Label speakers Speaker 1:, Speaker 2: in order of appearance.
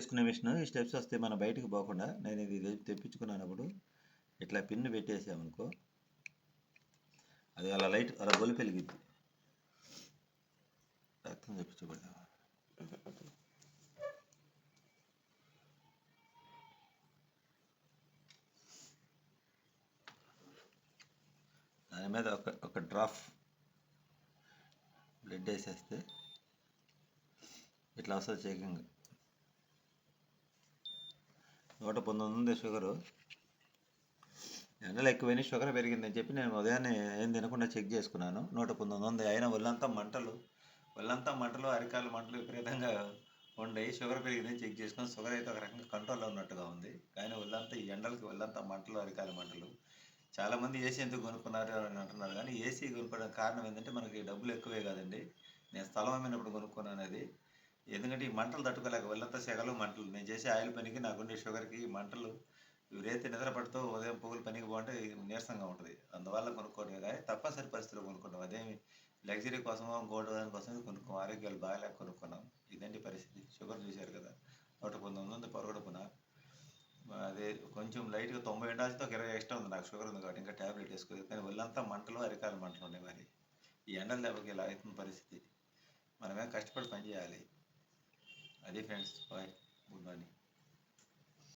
Speaker 1: చేసుకునే మిషన్ ఈ స్టెప్స్ వస్తే మన బయటకు పోకుండా నేను ఇది తెప్పించుకున్నప్పుడు తెప్పించుకున్నానప్పుడు ఇట్లా పిన్ పెట్టేసామనుకో అది అలా లైట్ అలా గొలి పెరిగిద్ది రక్తం తెప్పించబడ్డా దాని మీద ఒక ఒక డ్రాప్ బ్లడ్ వేసేస్తే ఇట్లా వస్తుంది చెకింగ్ నూట పంతొమ్మిది ఉంది షుగరు. ఎండలు ఎక్కువైనా షుగర్ పెరిగిందని చెప్పి నేను ఉదయాన్నే ఏం తినకుండా చెక్ చేసుకున్నాను. నూట పంతొమ్మిది ఉంది అయినా ఒళ్ళంతా మంటలు ఒళ్ళంతా మంటలు అరికాల మంటలు విపరీతంగా ఉండే షుగర్ పెరిగిందని చెక్ చేసుకుని షుగర్ అయితే ఒక రకంగా కంట్రోల్లో ఉన్నట్టుగా ఉంది. కానీ ఒళ్ళంతా ఈ ఎండలకి ఒళ్ళంతా మంటలు అరికాల మంటలు. చాలామంది ఏసీ ఎందుకు కొనుక్కున్నారు అని అంటున్నారు. కానీ ఏసీ కొనుక్కోవడానికి కారణం ఏంటంటే మనకి డబ్బులు ఎక్కువే కాదండి. నేను స్థలం అమ్మినప్పుడు కొనుక్కున్నాను అది. ఎందుకంటే ఈ మంటలు తట్టుకోలేక వెళ్ళంతా సెగలు మంటలు. నేను చేసే ఆయిల్ పనికి నాకుండే షుగర్కి ఈ మంటలు ఎవరైతే నిద్ర పడుతూ ఉదయం పొగులు పనికి బాగుంటే నీరసంగా ఉంటుంది. అందువల్ల కొనుక్కోవడం కానీ తప్పనిసరి పరిస్థితుల్లో కొనుక్కుంటాం. అదేమి లగ్జరీ కోసమో ఇంకోటి దాని కోసం కొనుక్కోం ఆరోగ్యాలు బాగాలేక కొనుక్కున్నాం. ఇదండి పరిస్థితి? షుగర్ చూశారు కదా. నూట పంతొమ్మిది ఉంది పొరగడుపున అదే కొంచెం లైట్గా తొంభై ఉండాల్సితో ఒక ఇరవై ఎక్స్ట్రా ఉంది నాకు షుగర్ ఉంది కాబట్టి ఇంకా ట్యాబ్లెట్ వేసుకోలేదు. కానీ ఒళ్ళంతా మంటలు అరికాల మంటలు ఉన్నాయి మరి. ఈ ఎండల దెబ్బకి ఇలా అవుతున్న పరిస్థితి. మనమే కష్టపడి పని చేయాలి. అది ఫ్రెండ్స్ బాయ్ గుడ్ మార్నింగ్